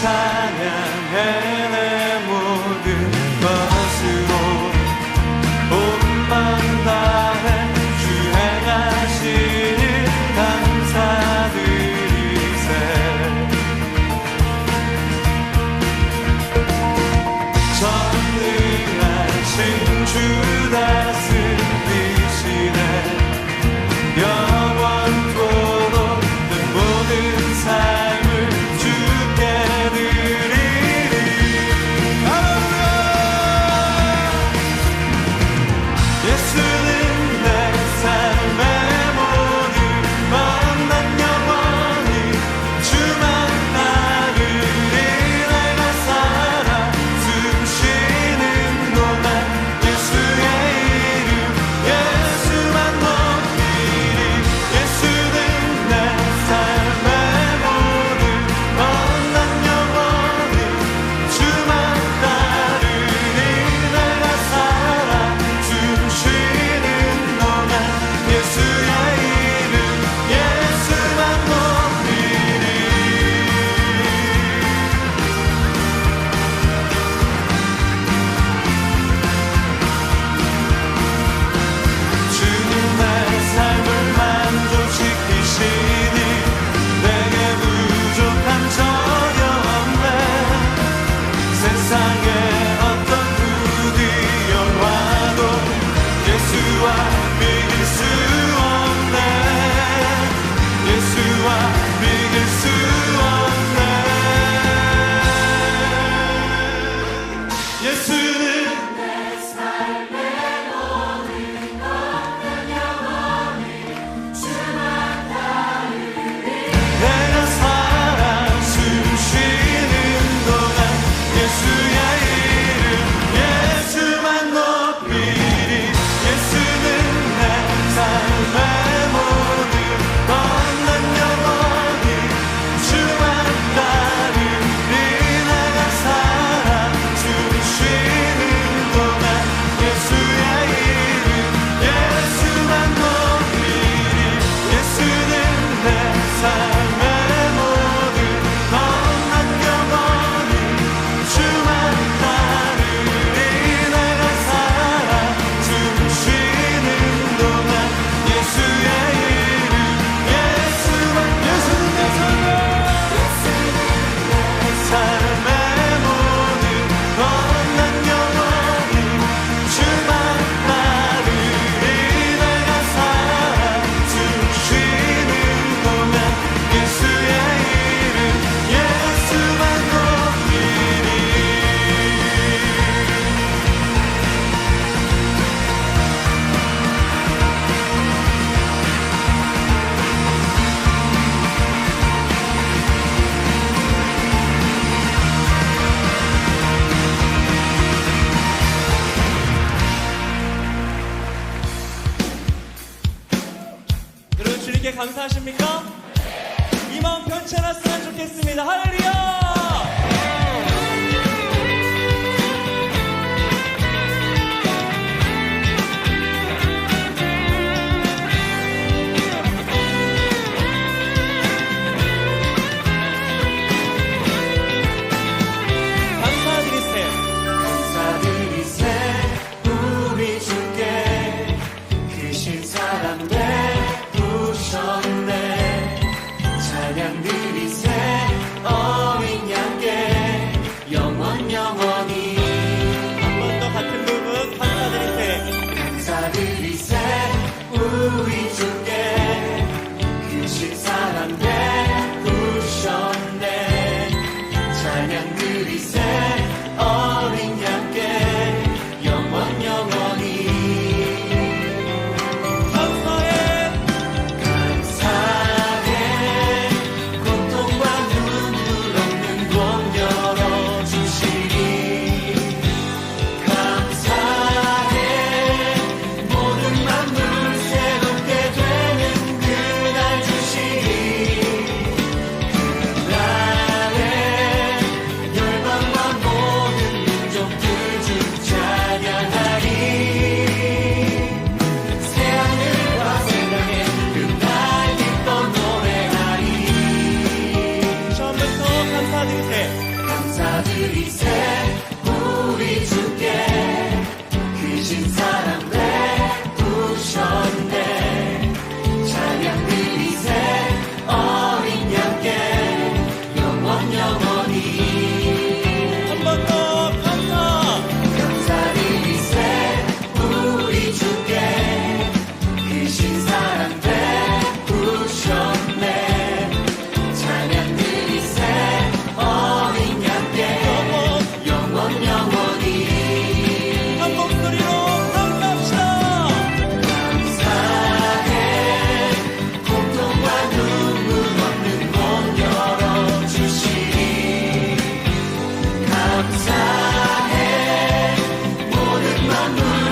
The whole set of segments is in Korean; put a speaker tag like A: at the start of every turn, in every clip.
A: 찬양해.
B: 사랑 내꾸셨네. 찬양 그리세 Hallelujah.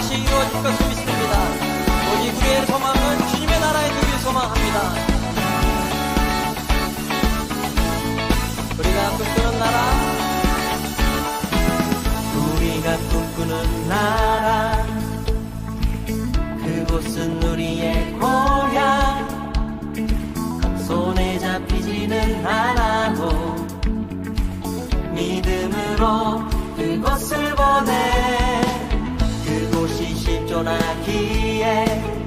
B: 것이
C: 이루어질 것을 믿습니다. 우리 구의 소망은 주님의 나라에 두길 소망합니다. 우리가 꿈꾸는 나라 우리가 꿈꾸는 나라 그곳은 우리의 고향 손에 잡히지는 않아도 믿음으로 그곳을 보내 떠나기에